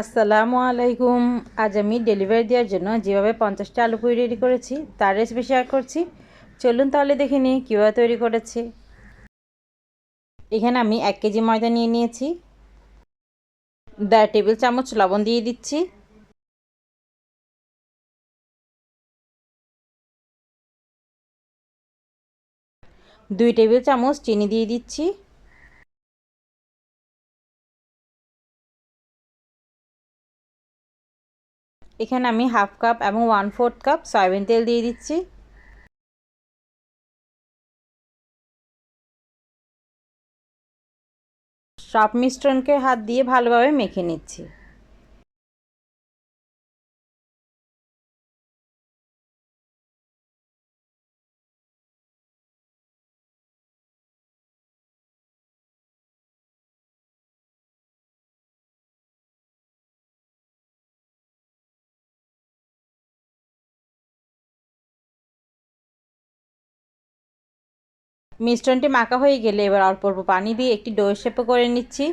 আসসালামু আলাইকুম। আজ আমি ডেলিভারি দেওয়ার জন্য যেভাবে পঞ্চাশটা আলু পুরি রেডি করেছি, তার রেসিপি শেয়ার করছি। চলুন তাহলে দেখে নিই কীভাবে তৈরি করেছি। এখানে আমি এক কেজি ময়দা নিয়ে নিয়েছি। দেড় টেবিল চামচ লবণ দিয়ে দিচ্ছি। দুই টেবিল চামচ চিনি দিয়ে দিচ্ছি। এখানে আমি হাফ কাপ এবং ওয়ান ফোর্থ কাপ সয়াবিন তেল দিয়ে দিচ্ছি। সব মিশ্রণকে হাত দিয়ে ভালোভাবে মেখে নিচ্ছি। মিশ্রণটি মাখা হয়ে গেলে এবার অল্প অল্প পানি দিয়ে একটি ডো শেপে করে নিচ্ছি।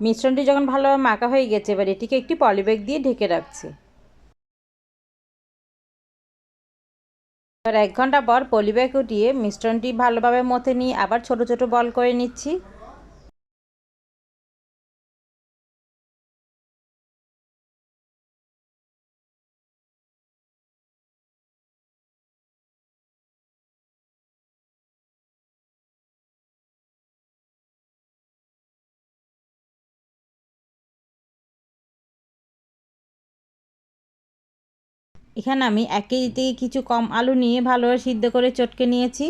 মিশ্রণটি যখন ভালোভাবে মাখা হয়ে গেছে, এবার এটিকে একটি পলিব্যাগ দিয়ে ঢেকে রাখছি। এবার এক ঘণ্টা পর পলিব্যাগ উঠিয়ে মিশ্রণটি ভালোভাবে মথে নিয়ে আবার ছোট ছোট বল করে নিচ্ছি। এখানে আমি এক কেজি থেকে কিছু কম আলু নিয়ে ভালোভাবে সিদ্ধ করে চটকে নিয়েছি।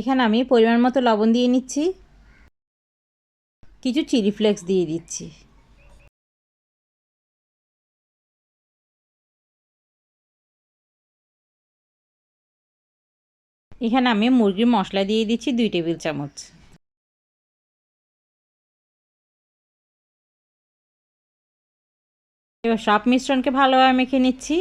এখানে আমি পরিমাণ মতো লবণ দিয়ে নিচ্ছি। কিছু চিলি ফ্লেক্স দিয়ে দিচ্ছি। এখানে আমি মুরগির মশলা দিয়ে দিচ্ছি দুই টেবিল চামচ। এবার সব মিশ্রণকে ভালোভাবে মেখে নিচ্ছি।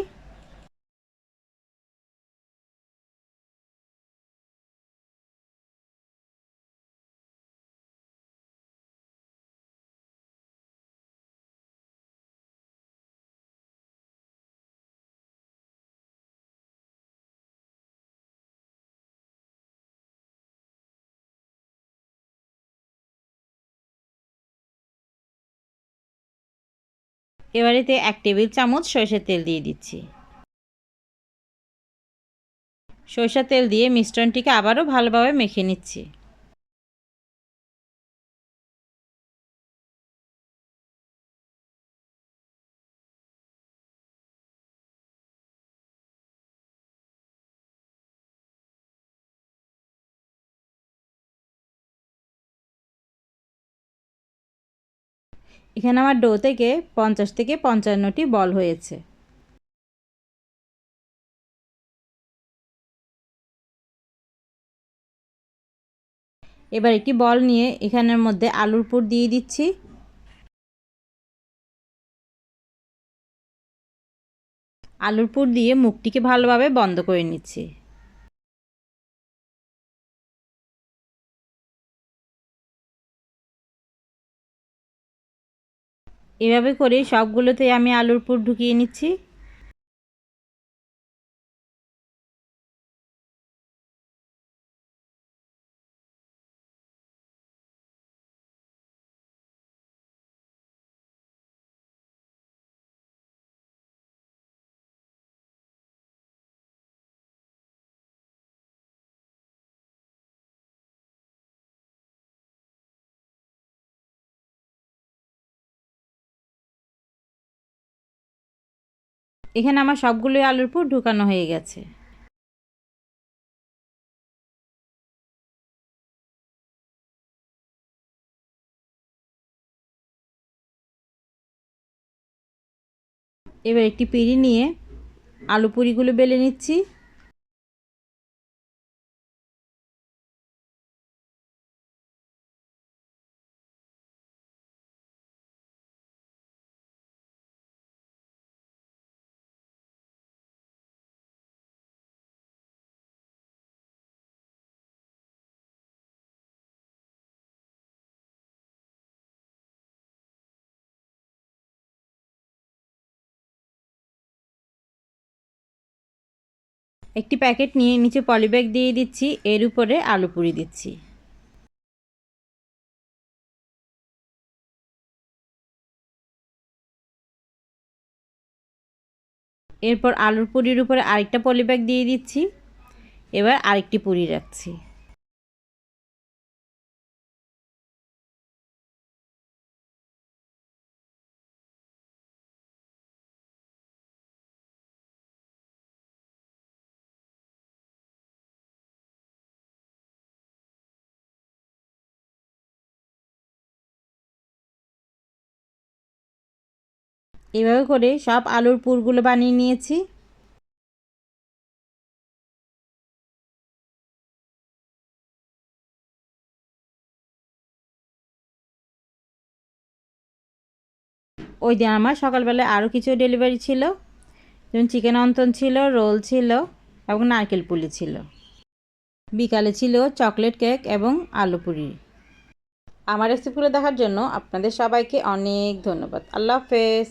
এবারেতে এক টেবিল চামচ সরষের তেল দিয়ে দিচ্ছি। সরষের তেল দিয়ে মিশ্রণটিকে আবারও ভালোভাবে মেখে নিচ্ছি। এখানে আমার ডো থেকে পঞ্চাশ থেকে পঞ্চান্নটি বল হয়েছে। এবার একটি বল নিয়ে এখানের মধ্যে আলুর পুর দিয়ে দিচ্ছি। আলুর পুর দিয়ে মুখটিকে ভালোভাবে বন্ধ করে নিচ্ছি। এভাবে করে সবগুলোতে আমি আলুর পুর ঢুকিয়ে নিচ্ছি। এখানে আমার সবগুলোই আলুর পুর ঢুকানো হয়ে গেছে। এবার একটি পিঁড়ি নিয়ে আলু পুরিগুলো বেলে নিচ্ছি। একটি প্যাকেট নিয়ে নিচে পলিব্যাগ দিয়ে দিচ্ছি, এর উপরে আলু পুরি দিচ্ছি। এরপর আলুর পুরির উপরে আরেকটা পলিব্যাগ দিয়ে দিচ্ছি। এবার আরেকটি পুরি রাখছি। এভাবে করে সব আলুর পুরগুলো বানিয়ে নিয়েছি। ওই দিন আমার সকালবেলায় আরও কিছু ডেলিভারি ছিল, যেমন চিকেন অন্তন ছিল, রোল ছিল এবং নারকেল পুলি ছিল। বিকালে ছিল চকলেট কেক এবং আলু পুরি। আমার রেসিপিগুলো দেখার জন্য আপনাদের সবাইকে অনেক ধন্যবাদ। আল্লাহ হাফেজ।